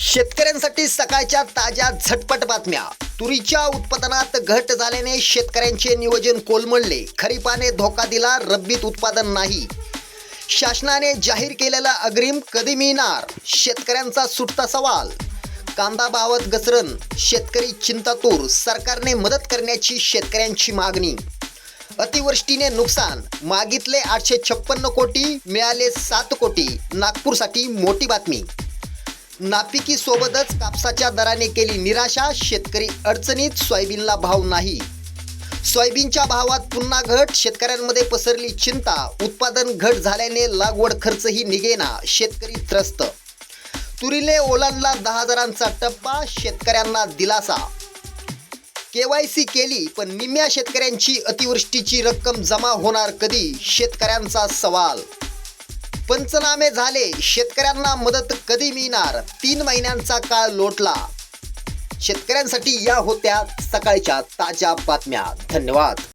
शेतकऱ्यांसाठी सकाळच्या ताज्या झटपट बातम्या. तुरीच्या उत्पादनात घट झाल्याने शेतकऱ्यांचे नियोजन कोलमडले. खरीपाने धोका दिला रब्बीत उत्पादन नाही. शासनाने जाहीर केलेला अग्रिम कधी मिळणार? शेतकऱ्यांचा सुटता सवाल. कांदा भावात घसरण. शेतकरी चिंतातूर. सरकारने मदत करण्याची शेतकऱ्यांची मागणी. अतिवृष्टीने नुकसान. मागितले आठशे छप्पन्न कोटी मिळाले सात कोटी. नागपूरसाठी मोठी बातमी. नापिकीसोबतच कापसाच्या दराने केली निराशा शेतकरी अडचणीत सोयाबीनला भाव नाही. सोयाबीनच्या भावात पुन्हा घट शेतकऱ्यांमध्ये पसरली चिंता. उत्पादन घट झाल्याने लागवड खर्चही निघेना शेतकरी त्रस्त. तुरीले ओलांडला दहा हजारांचा टप्पा शेतकऱ्यांना दिलासा. केवायसी केली पण निम्म्या शेतकऱ्यांची अतिवृष्टीची रक्कम जमा होणार कधी? शेतकऱ्यांचा सवाल. पंचनामे झाले. शेतकऱ्यांना मदत कधी मिळणार? तीन महिन्यांचा काळ लोटला. शेतकऱ्यांसाठी या होत्या सकाळच्या ताज्या बातम्या. धन्यवाद.